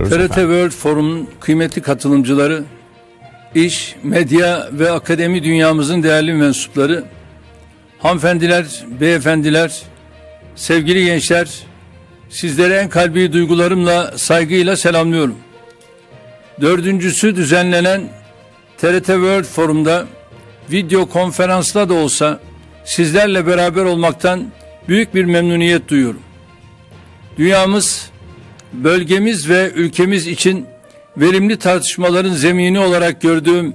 başlıyoruz TRT efendim. World Forum'un kıymetli katılımcıları, iş, medya ve akademi dünyamızın değerli mensupları, hanımefendiler, beyefendiler, sevgili gençler, sizleri en kalbi duygularımla, saygıyla selamlıyorum. Dördüncüsü düzenlenen TRT World Forum'da video konferansla da olsa sizlerle beraber olmaktan büyük bir memnuniyet duyuyorum. Dünyamız bölgemiz ve ülkemiz için verimli tartışmaların zemini olarak gördüğüm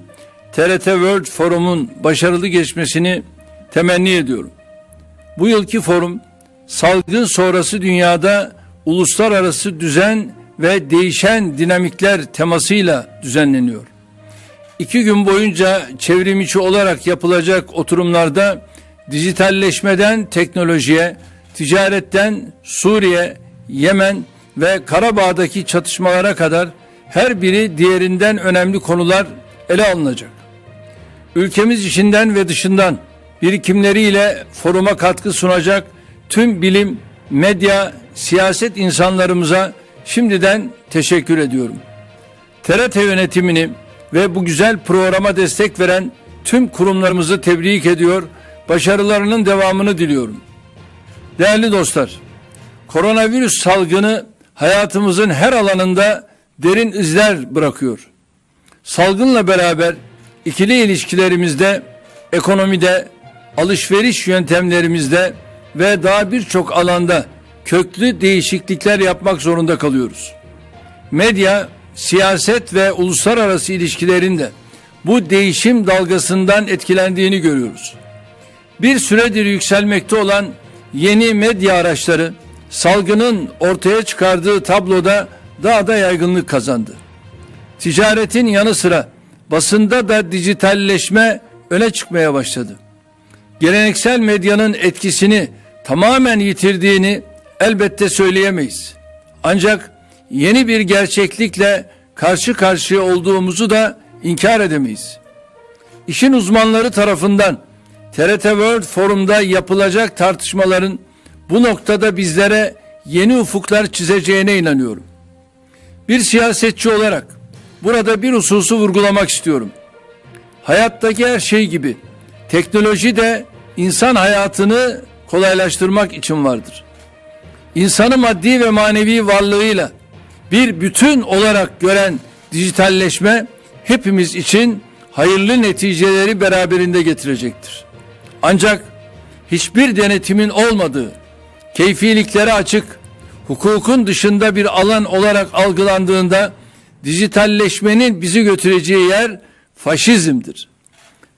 TRT World Forum'un başarılı geçmesini temenni ediyorum. Bu yılki forum salgın sonrası dünyada uluslararası düzen ve değişen dinamikler temasıyla düzenleniyor. İki gün boyunca çevrim içi olarak yapılacak oturumlarda dijitalleşmeden teknolojiye, ticaretten Suriye, Yemen ve Karabağ'daki çatışmalara kadar her biri diğerinden önemli konular ele alınacak. Ülkemiz içinden ve dışından birikimleriyle foruma katkı sunacak tüm bilim, medya, siyaset insanlarımıza şimdiden teşekkür ediyorum. TRT yönetimini ve bu güzel programa destek veren tüm kurumlarımızı tebrik ediyor, başarılarının devamını diliyorum. Değerli dostlar, koronavirüs salgını hayatımızın her alanında derin izler bırakıyor. Salgınla beraber ikili ilişkilerimizde, ekonomide, alışveriş yöntemlerimizde ve daha birçok alanda köklü değişiklikler yapmak zorunda kalıyoruz. Medya, siyaset ve uluslararası ilişkilerin de bu değişim dalgasından etkilendiğini görüyoruz. Bir süredir yükselmekte olan yeni medya araçları salgının ortaya çıkardığı tabloda daha da yaygınlık kazandı. Ticaretin yanı sıra basında da dijitalleşme öne çıkmaya başladı. Geleneksel medyanın etkisini tamamen yitirdiğini elbette söyleyemeyiz. Ancak yeni bir gerçeklikle karşı karşıya olduğumuzu da inkar edemeyiz. İşin uzmanları tarafından TRT World Forum'da yapılacak tartışmaların bu noktada bizlere yeni ufuklar çizeceğine inanıyorum. Bir siyasetçi olarak burada bir hususu vurgulamak istiyorum. Hayattaki her şey gibi teknoloji de insan hayatını kolaylaştırmak için vardır. İnsanı maddi ve manevi varlığıyla bir bütün olarak gören dijitalleşme hepimiz için hayırlı neticeleri beraberinde getirecektir. Ancak hiçbir denetimin olmadığı, keyfiliklere açık, hukukun dışında bir alan olarak algılandığında dijitalleşmenin bizi götüreceği yer faşizmdir.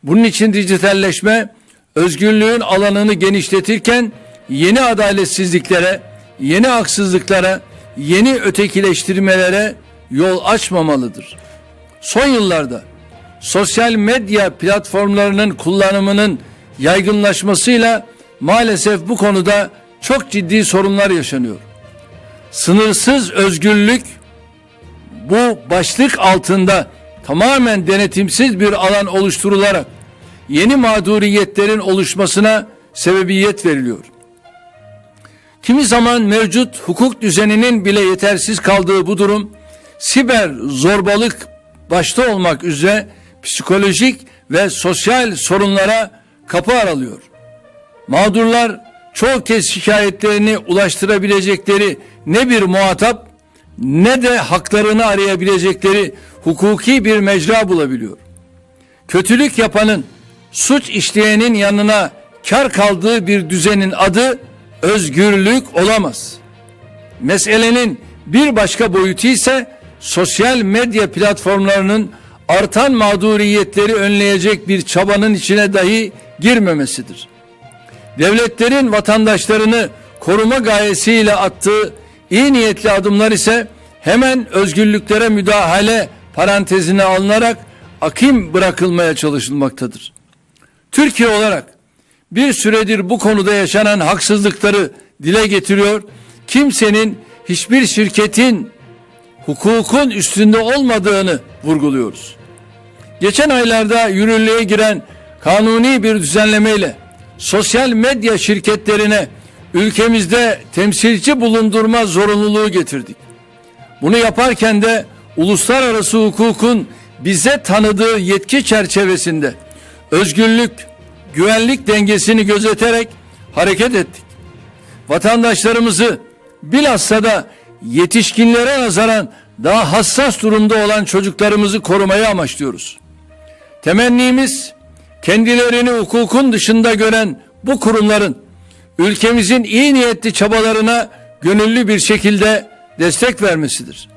Bunun için dijitalleşme özgürlüğün alanını genişletirken yeni adaletsizliklere, yeni haksızlıklara, yeni ötekileştirmelere yol açmamalıdır. Son yıllarda sosyal medya platformlarının kullanımının yaygınlaşmasıyla maalesef bu konuda çok ciddi sorunlar yaşanıyor. Sınırsız özgürlük bu başlık altında tamamen denetimsiz bir alan oluşturularak yeni mağduriyetlerin oluşmasına sebebiyet veriliyor. Kimi zaman mevcut hukuk düzeninin bile yetersiz kaldığı bu durum siber zorbalık başta olmak üzere psikolojik ve sosyal sorunlara kapı aralıyor. Mağdurlar çoğu kez şikayetlerini ulaştırabilecekleri ne bir muhatap ne de haklarını arayabilecekleri hukuki bir mecra bulabiliyor. Kötülük yapanın, suç işleyenin yanına kar kaldığı bir düzenin adı özgürlük olamaz. Meselenin bir başka boyutu ise sosyal medya platformlarının artan mağduriyetleri önleyecek bir çabanın içine dahi girmemesidir. Devletlerin vatandaşlarını koruma gayesiyle attığı iyi niyetli adımlar ise hemen özgürlüklere müdahale parantezine alınarak akim bırakılmaya çalışılmaktadır. Türkiye olarak bir süredir bu konuda yaşanan haksızlıkları dile getiriyor. Kimsenin hiçbir şirketin hukukun üstünde olmadığını vurguluyoruz. Geçen aylarda yürürlüğe giren kanuni bir düzenlemeyle sosyal medya şirketlerine ülkemizde temsilci bulundurma zorunluluğu getirdik. Bunu yaparken de uluslararası hukukun bize tanıdığı yetki çerçevesinde özgürlük, güvenlik dengesini gözeterek hareket ettik. Vatandaşlarımızı bilhassa da yetişkinlere nazaran daha hassas durumda olan çocuklarımızı korumayı amaçlıyoruz. Temennimiz kendilerini hukukun dışında gören bu kurumların ülkemizin iyi niyetli çabalarına gönüllü bir şekilde destek vermesidir.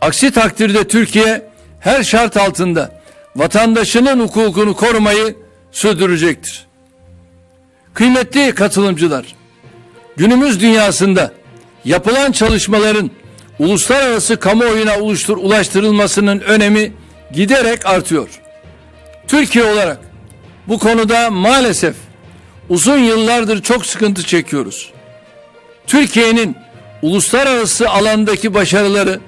Aksi takdirde Türkiye her şart altında vatandaşının hukukunu korumayı sürdürecektir. Kıymetli katılımcılar, günümüz dünyasında yapılan çalışmaların uluslararası kamuoyuna ulaştırılmasının önemi giderek artıyor. Türkiye olarak bu konuda maalesef uzun yıllardır çok sıkıntı çekiyoruz. Türkiye'nin uluslararası alandaki başarıları,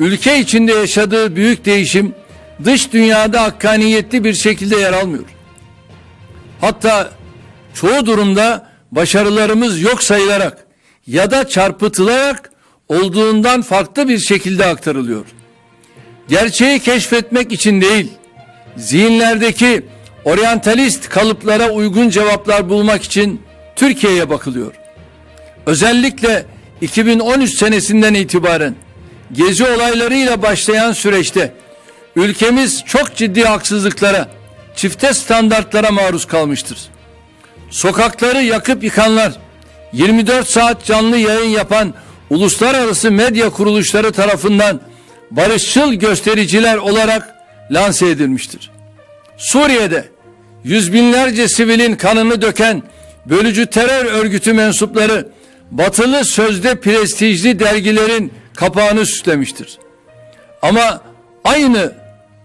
ülke içinde yaşadığı büyük değişim dış dünyada hakkaniyetli bir şekilde yer almıyor. Hatta çoğu durumda başarılarımız yok sayılarak ya da çarpıtılarak olduğundan farklı bir şekilde aktarılıyor. Gerçeği keşfetmek için değil, zihinlerdeki oryantalist kalıplara uygun cevaplar bulmak için Türkiye'ye bakılıyor. Özellikle 2013 senesinden itibaren gezi olaylarıyla başlayan süreçte ülkemiz çok ciddi haksızlıklara, çifte standartlara maruz kalmıştır. Sokakları yakıp yıkanlar, 24 saat canlı yayın yapan uluslararası medya kuruluşları tarafından barışçıl göstericiler olarak lanse edilmiştir. Suriye'de yüz binlerce sivilin kanını döken bölücü terör örgütü mensupları batılı sözde prestijli dergilerin kapağını süslemiştir. Ama aynı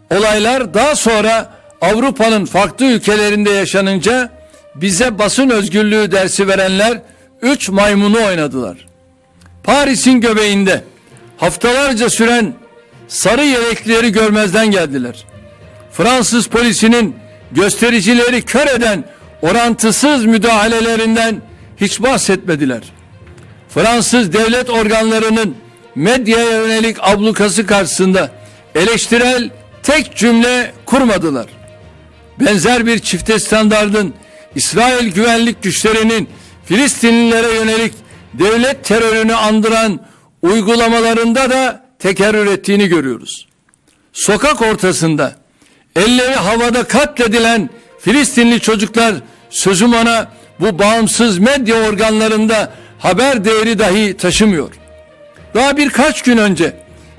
olaylar daha sonra Avrupa'nın farklı ülkelerinde yaşanınca bize basın özgürlüğü dersi verenler üç maymunu oynadılar. Paris'in göbeğinde haftalarca süren sarı yeleklileri görmezden geldiler. Fransız polisinin göstericileri kör eden orantısız müdahalelerinden hiç bahsetmediler. Fransız devlet organlarının medyaya yönelik ablukası karşısında eleştirel tek cümle kurmadılar. Benzer bir çifte standardın İsrail güvenlik güçlerinin Filistinlilere yönelik devlet terörünü andıran uygulamalarında da tekerrür ettiğini görüyoruz. Sokak ortasında elleri havada katledilen Filistinli çocuklar sözüm ona bu bağımsız medya organlarında haber değeri dahi taşımıyor. Daha birkaç gün önce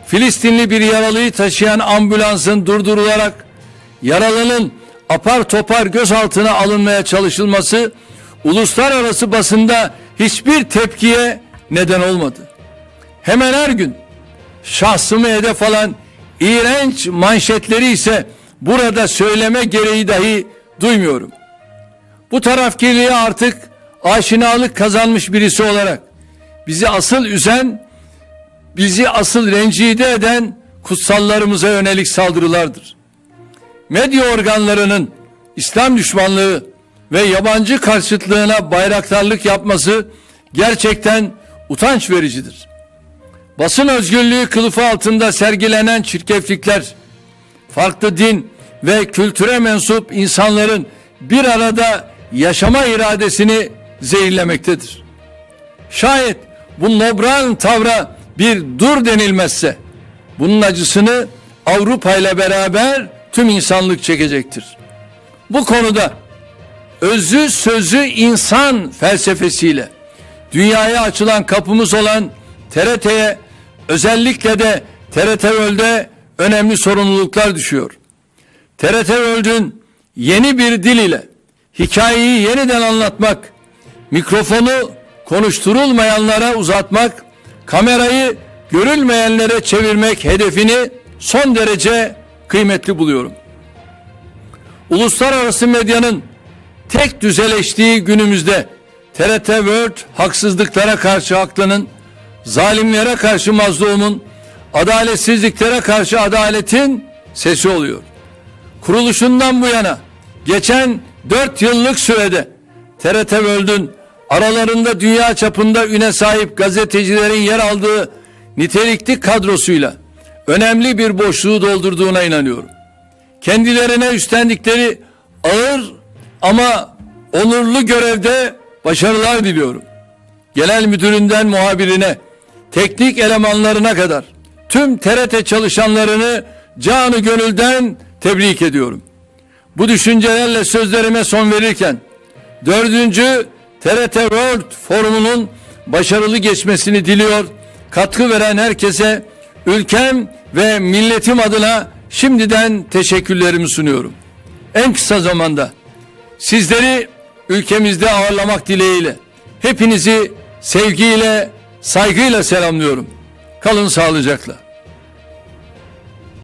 Filistinli bir yaralıyı taşıyan ambulansın durdurularak yaralının apar topar gözaltına alınmaya çalışılması uluslararası basında hiçbir tepkiye neden olmadı. Hemen her gün şahsımı hedef alan iğrenç manşetleri ise burada söyleme gereği dahi duymuyorum. Bu tarafkirliğe artık aşinalık kazanmış birisi olarak bizi asıl üzen, bizi asıl rencide eden kutsallarımıza yönelik saldırılardır. Medya organlarının İslam düşmanlığı ve yabancı karşıtlığına bayraktarlık yapması gerçekten utanç vericidir. Basın özgürlüğü kılıfı altında sergilenen çirkeflikler, farklı din ve kültüre mensup insanların bir arada yaşama iradesini zehirlemektedir. Şayet bu nobran tavra bir dur denilmezse bunun acısını Avrupa ile beraber tüm insanlık çekecektir. Bu konuda özü sözü insan felsefesiyle dünyaya açılan kapımız olan TRT'ye özellikle de TRT World'e önemli sorumluluklar düşüyor. TRT World'ün yeni bir dil ile hikayeyi yeniden anlatmak, mikrofonu konuşturulmayanlara uzatmak, kamerayı görülmeyenlere çevirmek hedefini son derece kıymetli buluyorum. Uluslararası medyanın tek düzeleştiği günümüzde TRT World haksızlıklara karşı haklının, zalimlere karşı mazlumun, adaletsizliklere karşı adaletin sesi oluyor. Kuruluşundan bu yana geçen dört yıllık sürede TRT World'ün aralarında dünya çapında üne sahip gazetecilerin yer aldığı nitelikli kadrosuyla önemli bir boşluğu doldurduğuna inanıyorum. Kendilerine üstlendikleri ağır ama onurlu görevde başarılar diliyorum. Genel müdüründen muhabirine, teknik elemanlarına kadar tüm TRT çalışanlarını canı gönülden tebrik ediyorum. Bu düşüncelerle sözlerime son verirken dördüncü TRT World Forumu'nun başarılı geçmesini diliyor. Katkı veren herkese ülkem ve milletim adına şimdiden teşekkürlerimi sunuyorum. En kısa zamanda sizleri ülkemizde ağırlamak dileğiyle hepinizi sevgiyle, saygıyla selamlıyorum. Kalın sağlıcakla.